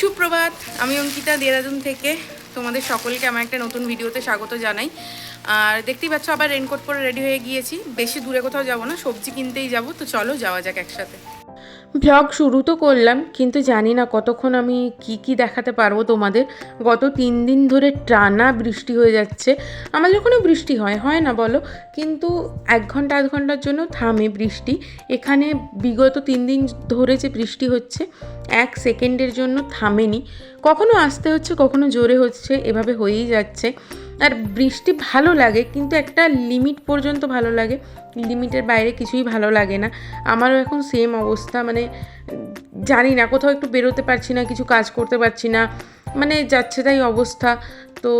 সুপ্রভাত, আমি অঙ্কিতা দেরাদুন থেকে তোমাদের সকলকে আমার একটা নতুন ভিডিওতে স্বাগত জানাই। আর দেখতেই পাচ্ছ, আবার রেনকোট পরে রেডি হয়ে গিয়েছি। বেশি দূরে কোথাও যাব না, সবজি কিনতেই যাব, তো চলো যাওয়া যাক একসাথে। ভ্লগ শুরু তো করলাম, কিন্তু জানি না কতক্ষণ আমি কি কি দেখাতে পারব তোমাদের। গত তিন দিন ধরে টানা বৃষ্টি হয়ে যাচ্ছে। আমাদের ওখানে বৃষ্টি হয় হয় না বলো? কিন্তু এক ঘণ্টা, আধ ঘণ্টার জন্য থামে বৃষ্টি। এখানে বিগত তিন দিন ধরে যে বৃষ্টি হচ্ছে, এক সেকেন্ডের জন্য থামেনি। কখনো আসতে হচ্ছে, কখনো জোরে হচ্ছে, এভাবে হয়েই যাচ্ছে। আর বৃষ্টি ভালো লাগে, কিন্তু একটা লিমিট পর্যন্ত ভালো লাগে। লিমিটের বাইরে কিছুই ভালো লাগে না। আমারও এখন সেম অবস্থা মানে জানি না, কোথাও একটু বেরোতে পারছি না, কিছু কাজ করতে পারছি না মানে যাচ্ছে তাই অবস্থা। তো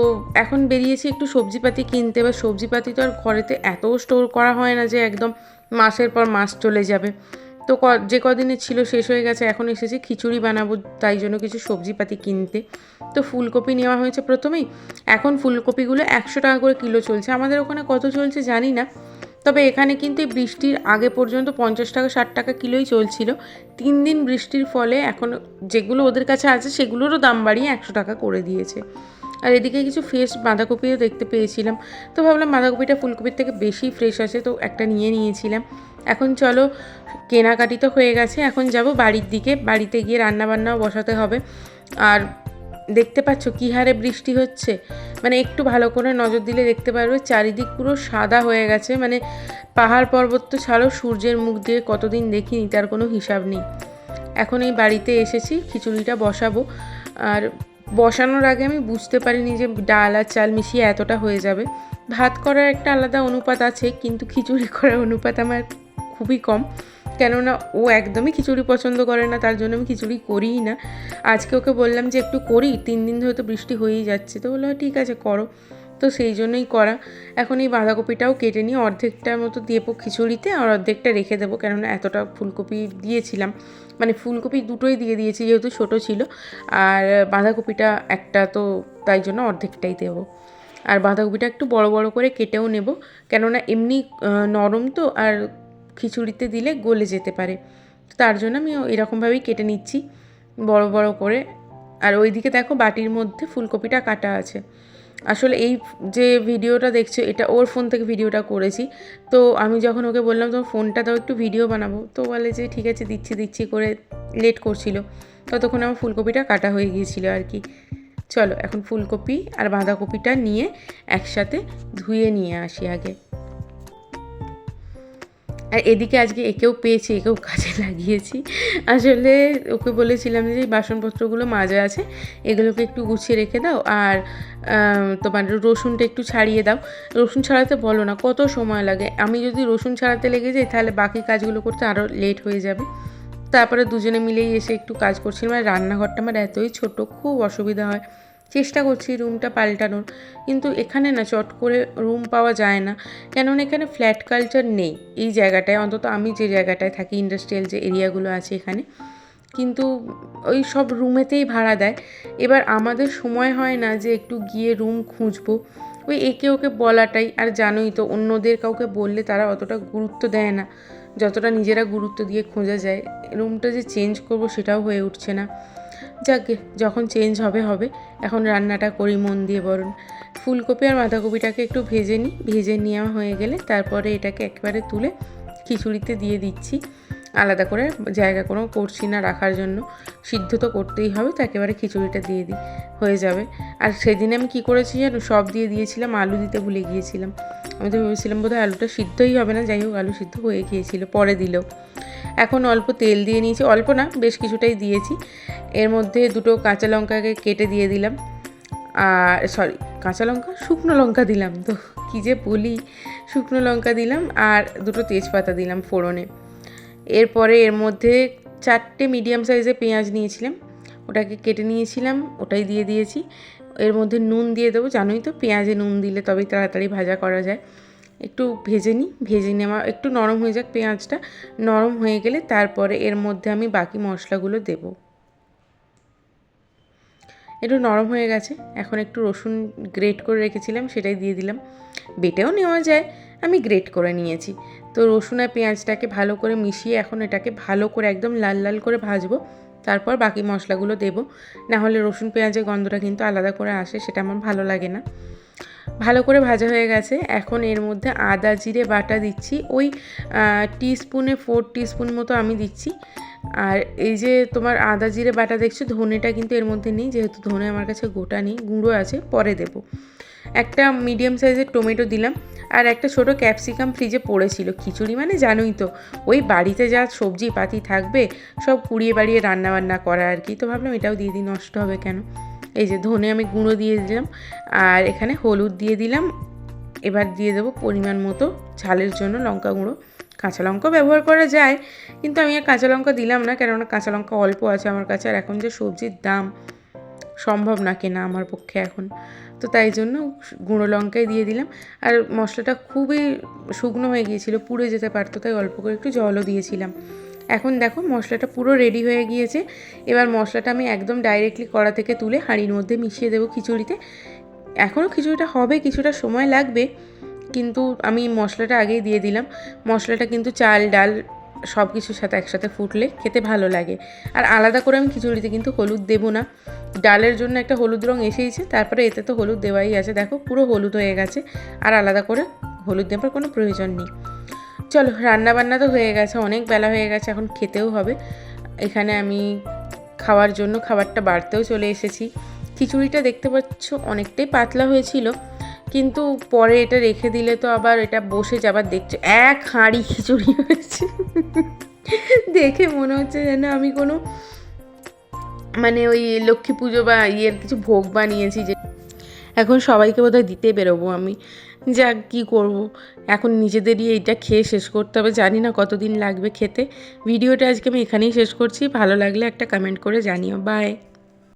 এখন বেরিয়েছি একটু সবজিপাতি কিনতে বা সবজিপাতি তো আর ঘরেতে এত স্টোর করা হয় না যে একদম মাসের পর মাস চলে যাবে। তো ক যে কদিনে ছিল শেষ হয়ে গেছে, এখন এসেছি খিচুড়ি বানাবো, তাই জন্য কিছু সবজিপাতি কিনতে। তো ফুলকপি নেওয়া হয়েছে প্রথমেই। এখন ফুলকপিগুলো একশো টাকা করে কিলো চলছে। আমাদের ওখানে কত চলছে জানি না। তবে এখানে কিন্তু এই বৃষ্টির আগে পর্যন্ত পঞ্চাশ টাকা, ষাট টাকা কিলোই চলছিল। তিন দিন বৃষ্টির ফলে এখন যেগুলো ওদের কাছে আছে, সেগুলোরও দাম বাড়িয়ে একশো টাকা করে দিয়েছে। আর এদিকে কিছু ফ্রেশ বাঁধাকপিও দেখতে পেয়েছিলাম। তো ভাবলাম বাঁধাকপিটা ফুলকপির থেকে বেশি ফ্রেশ আছে, তো একটা নিয়ে নিয়েছিলাম। এখন চলো, কেনাকাটি তো হয়ে গেছে, এখন যাব বাড়ির দিকে, বাড়িতে গিয়ে রান্নাবান্নাও বসাতে হবে। আর দেখতে পাচ্ছ কী হারে বৃষ্টি হচ্ছে। মানে একটু ভালো করে নজর দিলে দেখতে পারবে, চারিদিক পুরো সাদা হয়ে গেছে। মানে পাহাড় পর্বত তো ছাড়ো, সূর্যের মুখ দিয়ে কতদিন দেখিনি, তার কোনো হিসাব নেই। এখন এই বাড়িতে এসেছি, খিচুড়িটা বসাবো। আর বসানোর আগে আমি বুঝতে পারিনি যে ডাল আর চাল মিশিয়ে এতটা হয়ে যাবে। ভাত করার একটা আলাদা অনুপাত আছে, কিন্তু খিচুড়ি করার অনুপাত আমার খুবই কম। কেননা ও একদমই খিচুড়ি পছন্দ করে না, তার জন্য আমি খিচুড়ি করিই না। আজকে ওকে বললাম যে, একটু করি, তিন দিন ধরে তো বৃষ্টি হয়েই যাচ্ছে। তো বলল ঠিক আছে, করো। তো সেই জন্যই করা। এখন এই বাঁধাকপিটাও কেটে নিয়ে অর্ধেকটার মতো দিয়ে খিচুড়িতে আর অর্ধেকটা রেখে দেবো, কেননা এতটা ফুলকপি দিয়েছিলাম। মানে ফুলকপি দুটোই দিয়ে দিয়েছি, যেহেতু ছোট ছিল। আর বাঁধাকপিটা একটা তো তাই জন্য অর্ধেকটাই দেবো। আর বাঁধাকপিটা একটু বড় বড় করে কেটেও নেব। কেননা এমনি নরম তো, আর খিচুড়িতে দিলে গলে যেতে পারে। তার জন্য আমি এরকমভাবেই কেটে নিচ্ছি, বড় বড় করে। আর ওইদিকে দেখো বাটির মধ্যে ফুলকপিটা কাটা আছে। আসলে এই যে ভিডিওটা দেখছ, এটা ওর ফোন থেকে ভিডিওটা করেছি। তো আমি যখন ওকে বললাম, তোমার ফোনটা দাও, একটু ভিডিও বানাবো। তো বলে যে, ঠিক আছে, দিচ্ছি দিচ্ছি, করে লেট করছিল। ততক্ষণ আমার ফুলকপিটা কাটা হয়ে গিয়েছিল আর কি। চলো, এখন ফুলকপি আর বাঁধাকপিটা নিয়ে একসাথে ধুয়ে নিয়ে আসি আগে। আর এদিকে আজকে একেও পেয়েছি, একেও কাজে লাগিয়েছি। আসলে ওকে বলেছিলাম যে বাসনপত্রগুলো মাজা আছে, এগুলোকে একটু গুছিয়ে রেখে দাও আর তোমার রসুনটা একটু ছাড়িয়ে দাও। রসুন ছাড়াতে বলো না, কত সময় লাগে। আমি যদি রসুন ছাড়াতে লেগে যাই, তাহলে বাকি কাজগুলো করতে আরও লেট হয়ে যাবে। তারপরে দুজনে মিলেই এসে একটু কাজ করছিলাম, আর রান্নাঘরটা আমার এতই ছোট, খুব অসুবিধা হয়। চেষ্টা করছি রুমটা পাল্টানোর। কিন্তু এখানে না চট করে রুম পাওয়া যায় না। কেননা এখানে ফ্ল্যাট কালচার নেই এই জায়গাটায়। অন্তত আমি যে জায়গাটায় থাকি, ইন্ডাস্ট্রিয়াল যে এরিয়াগুলো আছে এখানে। কিন্তু ওই সব রুমেতেই ভাড়া দেয়। এবার আমাদের সময় হয় না যে একটু গিয়ে রুম খুঁজবো। ওই একে ওকে বলাটাই। আর জানোই তো, অন্যদের কাউকে বললে তারা অতটা গুরুত্ব দেয় না। যতটা নিজেরা গুরুত্ব দিয়ে খোঁজা যায়। রুমটা যে চেঞ্জ করব সেটাও হয়ে উঠছে না। যাকে যখন চেঞ্জ হবে হবে। এখন রান্নাটা করি, মন দিয়ে বরণ। ফুলকপি আর বাঁধাকপিটাকে একটু ভেজে নিই ভেজে নেওয়া হয়ে গেলে তারপরে এটাকে একেবারে তুলে খিচুড়িতে দিয়ে দিচ্ছি। আলাদা করে জায়গা কোনো করছি না রাখার জন্য। সিদ্ধ তো করতেই হবে, তো একেবারে খিচুড়িটা দিয়ে দিই হয়ে যাবে। আর সেদিন আমি কী করেছি জানো, সব দিয়ে দিয়েছিলাম, আলু দিতে ভুলে গিয়েছিলাম। আমি তো ভেবেছিলাম বোধহয় আলুটা সিদ্ধই হবে না, যাই হোক, আলু সিদ্ধ হয়ে গিয়েছিল, পরে দিলেও। এখন অল্প তেল দিয়ে নিয়েছি। অল্প না, বেশ কিছুটাই দিয়েছি। এর মধ্যে দুটো কাঁচা লঙ্কাকে কেটে দিয়ে দিলাম। আর সরি, কাঁচা লঙ্কা? শুকনো লঙ্কা দিলাম তো, কী যে বলি। শুকনো লঙ্কা দিলাম আর দুটো তেজপাতা দিলাম ফোড়নে। এরপরে এর মধ্যে চারটে মিডিয়াম সাইজের পেঁয়াজ নিয়েছিলাম। ওটাকে কেটে নিয়েছিলাম, ওটাই দিয়ে দিয়েছি। এর মধ্যে নুন দিয়ে দেবো, জানোই তো পেঁয়াজে নুন দিলে তবেই তাড়াতাড়ি ভাজা করা যায়। একটু ভেজে নিই। ভেজে নেওয়া একটু নরম হয়ে যাক পেঁয়াজটা। নরম হয়ে গেলে তারপরে এর মধ্যে আমি বাকি মশলাগুলো দেব। একটু নরম হয়ে গেছে। এখন একটু রসুন গ্রেট করে রেখেছিলাম, সেটাই দিয়ে দিলাম। বেটেও নেওয়া যায়। আমি গ্রেট করে নিয়েছি। তো রসুন আর পেঁয়াজটাকে ভালো করে মিশিয়ে এখন এটাকে ভালো করে একদম লাল লাল করে ভাজবো। তারপর বাকি মশলাগুলো দেবো। না হলে রসুন, পেঁয়াজের গন্ধটা কিন্তু আলাদা করে আসে, সেটা আমার ভালো লাগে না। ভালো করে ভাজা হয়ে গেছে। এখন এর মধ্যে আদা জিরে বাটা দিচ্ছি। ওই টিস্পুনে ফোর টিস্পুন মতো আমি দিচ্ছি। আর এই যে তোমার আদা জিরে বাটা দেখছ, ধনেটা কিন্তু এর মধ্যে নেই, যেহেতু ধনে আমার কাছে গোটা নেই, গুঁড়ো আছে, পরে দেব। একটা মিডিয়াম সাইজের টমেটো দিলাম, আর একটা ছোট ক্যাপসিকাম ফ্রিজে পড়েছিল, খিচুড়ি মানে জানোই তো, ওই বাড়িতে যা সবজি পাতি থাকবে, সব কুড়িয়ে বাড়িয়ে রান্না বান্না করা আর কি, তো ভাবলাম এটাও দিয়ে দিই, নষ্ট হবে কেন? এই যে ধনে আমি গুঁড়ো দিয়ে দিলাম, আর এখানে হলুদ দিয়ে দিলাম, এবার দিয়ে দেবো পরিমাণ মতো ঝালের জন্য লঙ্কা গুঁড়ো, কাঁচা লঙ্কা ব্যবহার করা যায়, কিন্তু আমি আর কাঁচা লঙ্কা দিলাম না, কেননা কাঁচা লঙ্কা অল্প আছে আমার কাছে, আর এখন যে সবজির দাম সম্ভব না কেনা আমার পক্ষে এখন। তো তাই জন্য গুঁড়ো লঙ্কাই দিয়ে দিলাম। আর মশলাটা খুবই শুকনো হয়ে গিয়েছিল, পুড়ে যেতে পারতো, তাই অল্প করে একটু জলও দিয়েছিলাম। এখন দেখো মশলাটা পুরো রেডি হয়ে গিয়েছে। এবার মশলাটা আমি একদম ডাইরেক্টলি কড়া থেকে তুলে হাঁড়ির মধ্যে মিশিয়ে দেবো খিচুড়িতে। এখনও খিচুড়িটা হবে, কিছুটা সময় লাগবে, কিন্তু আমি মশলাটা আগেই দিয়ে দিলাম। মশলাটা কিন্তু চাল, ডাল সব কিছুর সাথে একসাথে ফুটলে খেতে ভালো লাগে। আর আলাদা করে আমি খিচুড়িতে কিন্তু হলুদ দেবো না। ডালের জন্য একটা হলুদ রং এসেইছে, তারপরে এতে তো হলুদ দেওয়াই আছে। দেখো, পুরো হলুদ হয়ে গেছে। আর আলাদা করে হলুদ দেবার কোনো প্রয়োজন নেই। চলো রান্না বান্না তো হয়ে গেছে, অনেক বেলা হয়ে গেছে, এখন খেতেও হবে। এখানে আমি খাওয়ার জন্য খাবারটা বাড়তেও চলে এসেছি। খিচুড়িটা দেখতে পাচ্ছ অনেকটাই পাতলা হয়েছিল। কিন্তু পরে এটা রেখে দিলে তো আবার এটা বসে যাবার দেখছ, এক হাঁড়ি খিচুড়ি হয়েছে। দেখে মনে হচ্ছে যেন আমি কোনো মানে ওই লক্ষ্মী পুজো বা ইয়ের কিছু ভোগ বানিয়েছি যে এখন সবাইকে বোধহয় দিতে বেরোবো আমি। যা কি করব? এখন নিজেদেরই এইটা খেয়ে শেষ করতে হবে। জানি না কতদিন লাগবে খেতে। ভিডিওটা আজকে আমি এখানেই শেষ করছি। ভালো লাগলে একটা কমেন্ট করে জানিও। বাই